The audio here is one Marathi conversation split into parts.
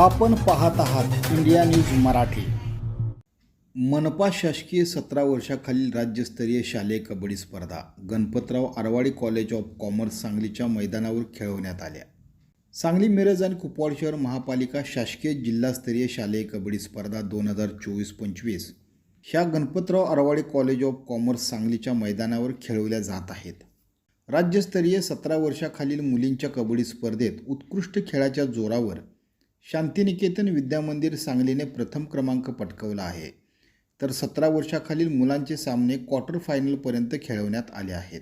आपण पाहत आहात इंडिया न्यूज मराठी. मनपा शासकीय सतरा वर्षाखालील राज्यस्तरीय शालेय कबड्डी स्पर्धा Ganpatrao Arwadi college of commerce सांगलीच्या मैदानावर खेळवण्यात आल्या. सांगली मिरज आणि कुपवाड शहर महापालिका शासकीय जिल्हास्तरीय शालेय कबड्डी स्पर्धा दोन हजार चोवीस पंचवीस ह्या Ganpatrao Arwadi college of commerce सांगलीच्या मैदानावर खेळवल्या जात आहेत. राज्यस्तरीय सतरा वर्षाखालील मुलींच्या कबड्डी स्पर्धेत उत्कृष्ट खेळाच्या जोरावर शांतिनिकेतन विद्यामंदिर सांगलीने प्रथम क्रमांक पटकवला आहे. तर सतरा वर्षाखालील मुलांचे सामने क्वार्टर फायनलपर्यंत खेळवण्यात आले आहेत.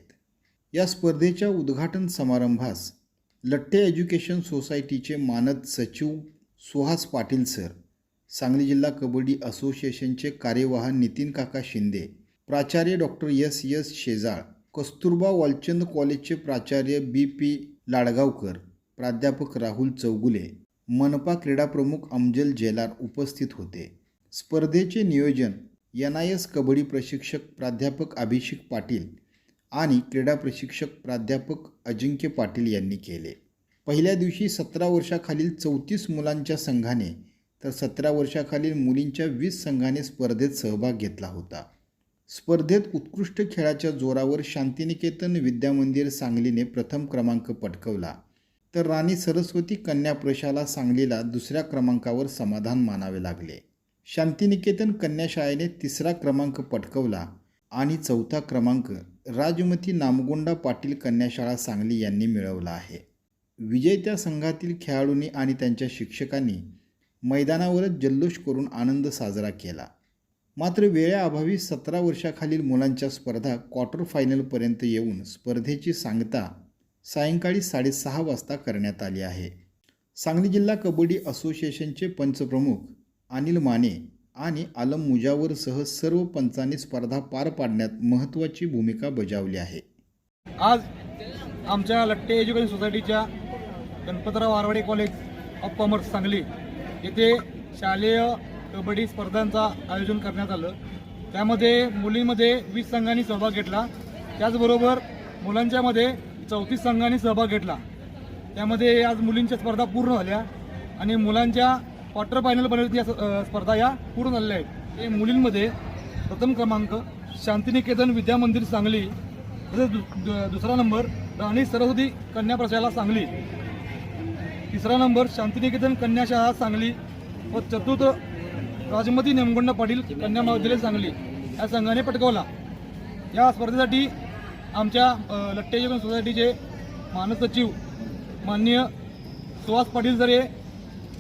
या स्पर्धेच्या उद्घाटन समारंभास लठ्ठे एज्युकेशन सोसायटीचे मानद सचिव सुहास पाटील सर सांगली जिल्हा कबड्डी असोसिएशनचे कार्यवाह नितीन काका शिंदे प्राचार्य doctor S. S. Shejal Kasturba Walchand कॉलेजचे प्राचार्य बी. पी. लाडगावकर प्राध्यापक राहुल चौगुले मनपा क्रीडाप्रमुख अमजल जेलार उपस्थित होते. स्पर्धेचे नियोजन एन आय एस कबड्डी प्रशिक्षक प्राध्यापक अभिषेक पाटील आणि क्रीडा प्रशिक्षक प्राध्यापक अजिंक्य पाटील यांनी केले. पहिल्या दिवशी सतरा वर्षाखालील चौतीस मुलांच्या संघाने तर सतरा वर्षाखालील मुलींच्या वीस संघाने स्पर्धेत सहभाग घेतला होता. स्पर्धेत उत्कृष्ट खेळाच्या जोरावर शांतिनिकेतन विद्यामंदिर सांगलीने प्रथम क्रमांक पटकवला. तर राणी सरस्वती कन्या प्रशाला सांगलीला दुसऱ्या क्रमांकावर समाधान मानावे लागले. शांतिनिकेतन कन्याशाळेने तिसरा क्रमांक पटकवला आणि चौथा क्रमांक राजमती नामगोंडा पाटील कन्याशाळा सांगली यांनी मिळवला आहे. विजेत्या संघातील खेळाडूंनी आणि त्यांच्या शिक्षकांनी मैदानावरच जल्लोष करून आनंद साजरा केला. मात्र वेळेअभावी सतरा वर्षाखालील मुलांच्या स्पर्धा क्वार्टर फायनलपर्यंत येऊन स्पर्धेची सांगता सायंकाळी साडेसहा वाजता करण्यात आली आहे. सांगली जिल्हा कबड्डी असोसिएशनचे पंचप्रमुख अनिल माने आणि आलम मुजावरसह सर्व पंचांनी स्पर्धा पार पाडण्यात महत्त्वाची भूमिका बजावली आहे. आज आमच्या लट्टे एज्युकेशन सोसायटीच्या Ganpatrao Arwade college of commerce Sangli येथे शालेय कबड्डी स्पर्धांचा आयोजन करण्यात आलं. त्यामध्ये मुलींमध्ये वीस संघांनी सहभाग घेतला. त्याचबरोबर मुलांच्यामध्ये चौतीस संघांनी सहभाग घेतला. त्यामध्ये आज मुलींच्या स्पर्धा पूर्ण झाल्या आणि मुलांच्या क्वार्टर फायनलपर्यंत या स्पर्धा या पूर्ण झालेल्या आहेत. ते मुलींमध्ये प्रथम क्रमांक शांतिनिकेतन विद्यामंदिर सांगली तसेच दु- दुसरा नंबर राणी सरस्वती कन्या प्रशाला सांगली तिसरा नंबर शांतिनिकेतन कन्याशाळा सांगली व चतुर्थ राजमती नेमगुंड पाटील कन्या महाविद्यालय सांगली या संघाने पटकावला. या स्पर्धेसाठी आमच्या अ, सोसायटीचे मानसचिव माननीय सुहास पाटील सर हे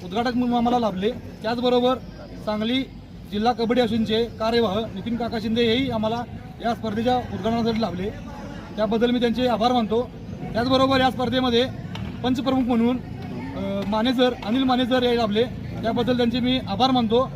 उद्घाटक म्हणून आम्हाला लाभले. त्याचबरोबर सांगली जिल्हा कबड्डी असूनचे कार्यवाह नितीन काका शिंदे हेही आम्हाला या स्पर्धेच्या उद्घाटनासाठी लाभले. त्याबद्दल मी त्यांचे आभार मानतो. त्याचबरोबर या स्पर्धेमध्ये पंचप्रमुख म्हणून अ, माने अनिल मानेसर हे लाभले. त्याबद्दल त्यांचे मी आभार मानतो.